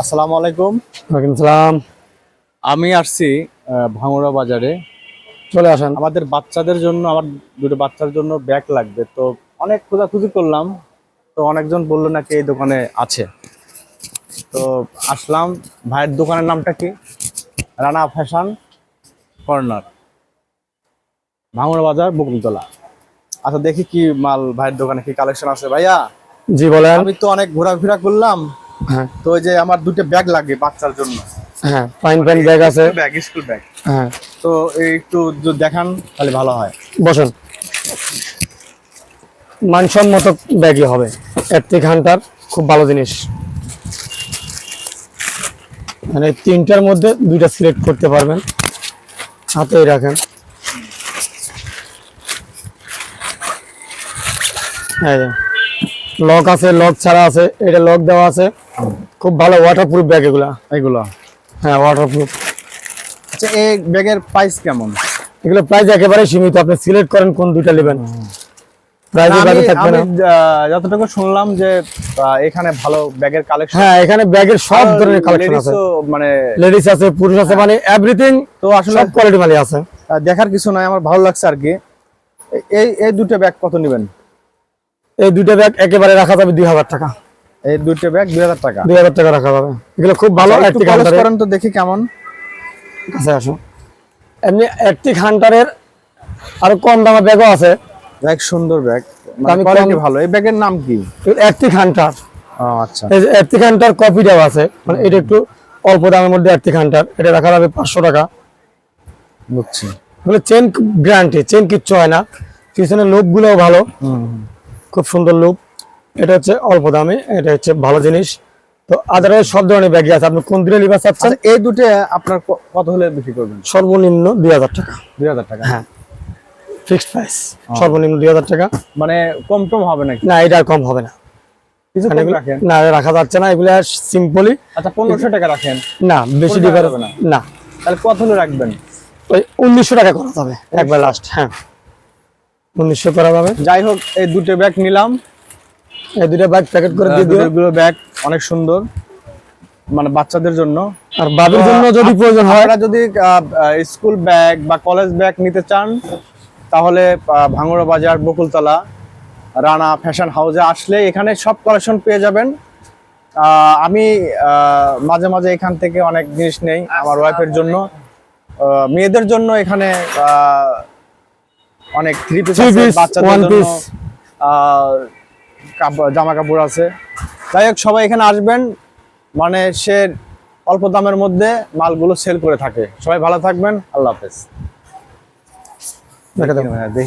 আসসালামু আলাইকুম। ওয়ালাইকুম সালাম। আমি আসছি ভাঙড়া বাজারে। চলে আসেন। আমাদের বাচ্চাদের জন্য আমার দুটো বাচ্চার জন্য ব্যাগ লাগবে। তো অনেক খোঁজাখুঁজি করলাম তো অনেকজন বলল নাকি এই দোকানে আছে। তো আসলাম ভাইয়ের দোকানের নামটা কি? রানা ফ্যাশন কর্নার ভাঙড়া বাজার বকুলতলা। আচ্ছা দেখি কি মাল ভাইয়ের দোকানে কি কালেকশন আছে। ভাইয়া জি বলেন। আমি তো অনেক ঘোরাফেরা করলাম তো ওই যে আমার দুটো ব্যাগ লাগবে বাচ্চার জন্য। হ্যাঁ ফাইন ফাইন ব্যাগ আছে। ব্যাগ স্কুল ব্যাগ হ্যাঁ। তো এই একটু দেখান তাহলে ভালো হয়। বসেন। মানসম্মত ব্যাগই হবে। হান্টার খুব ভালো জিনিস। মানে তিনটার মধ্যে দুইটা সিলেক্ট করতে পারবেন। হাতেই রাখেন। লক আছে লক ছাড়া আছে এটা লক দেওয়া আছে। খুব ভালো ওয়াটারপ্রুফ ব্যাগ এগুলা। এগুলো? হ্যাঁ ওয়াটারপ্রুফ আচ্ছা এই ব্যাগের প্রাইস কেমন? এগুলো প্রাইস একেবারে সীমিত আপনি সিলেক্ট করেন কোন দুইটা নেবেন। প্রাইস আমি বাজে থাকবে আমি, না। আহ, যতটুকু শুনলাম যে এখানে ভালো ব্যাগের কালেকশন হ্যাঁ এখানে ব্যাগের সব ধরনের কালেকশন আছে। মানে লেডিস আছে পুরুষ আছে মানে এভরিথিং তো আসলে সব কোয়ালিটি মালি আছে। দেখার কিছু নাই আমার ভালো লাগছে আর কি। এই এই দুটো ব্যাগ কত নেবেন? এই দুইটা ব্যাগ একেবারে রাখা যাবে দুই হাজার টাকা। এই দুইটা ব্যাগ দুই হাজার টাকা। দুই হাজার টাকা রাখা যাবে। এগুলো খুব ভালো আচ্ছা, করেন তো দেখি কেমন। কাছে আসো। এমনি একটি হান্টারের আরও কম দামে ব্যাগও আছে। ব্যাগ সুন্দর ব্যাগ আমি কোয়ালিটি ভালো। এই ব্যাগের নাম কি? একটি হান্টার আচ্ছা। এই একটি হান্টার কপিটাও আছে। মানে এটা একটু অল্প দামের মধ্যে একটি হান্টার এটা রাখা যাবে পাঁচশো টাকা। বুঝছি। এগুলো চেন গ্যারান্টি চেন কিচ্ছু হয় না। পিছনের লুক গুলোও ভালো। খুব সুন্দর লুক এটা হচ্ছে অল্প দামে এটা হচ্ছে ভালো জিনিস। তো আদারওয়াইজ সব ধরনের ব্যাগই আছে। আপনি কোন দিনে লিবার চাচ্ছেন? আচ্ছা এই দুটো আপনার কত হলে বিক্রি করবেন? সর্বনিম্ন দুই হাজার টাকা। দুই হাজার টাকা? হ্যাঁ। ফিক্সড প্রাইস সর্বনিম্ন দুই হাজার টাকা। মানে কম টম হবে নাকি? না এটা কম হবে না। মানে কম এগুলো- রাখেন? না রাখা যাচ্ছে না। এগুলো সিম্পলি আচ্ছা পনেরোশো টাকা রাখেন। না বেশি কোনো ডিফারেন্স না? না। তাহলে কত হলে রাখবেন? ওই উনিশশো টাকা করা যাবে একবার লাস্ট হ্যাঁ। উনিশশো করা যাবে। যাই হোক এই দুটো ব্যাগ নিলাম। এই দুটো ব্যাগ প্যাকেট করে দিয়ে দিও। দুটো ব্যাগ অনেক সুন্দর। মানে বাচ্চাদের জন্য। আর বাবির জন্য যদি প্রয়োজন হয়। আপনারা যদি স্কুল ব্যাগ বা কলেজ ব্যাগ নিতে চান তাহলে ভাঙড়া বাজার বকুলতলা রানা ফ্যাশন হাউসে আসলে এখানে সব কালেকশন পেয়ে যাবেন। আমি মাঝে মাঝে এখান থেকে অনেক জিনিস নেই আমার ওয়াইফের জন্য। মেয়েদের জন্য এখানে আহ, অনেক থ্রি পিস বাচ্চাদের জন্য জামা কাপড় আছে। যাই হোক সবাই এখানে আসবেন। মানে সে অল্প দামের মধ্যে মালগুলো সেল করে থাকে। সবাই ভালো থাকবেন। আল্লাহ হাফেজ। দেখি।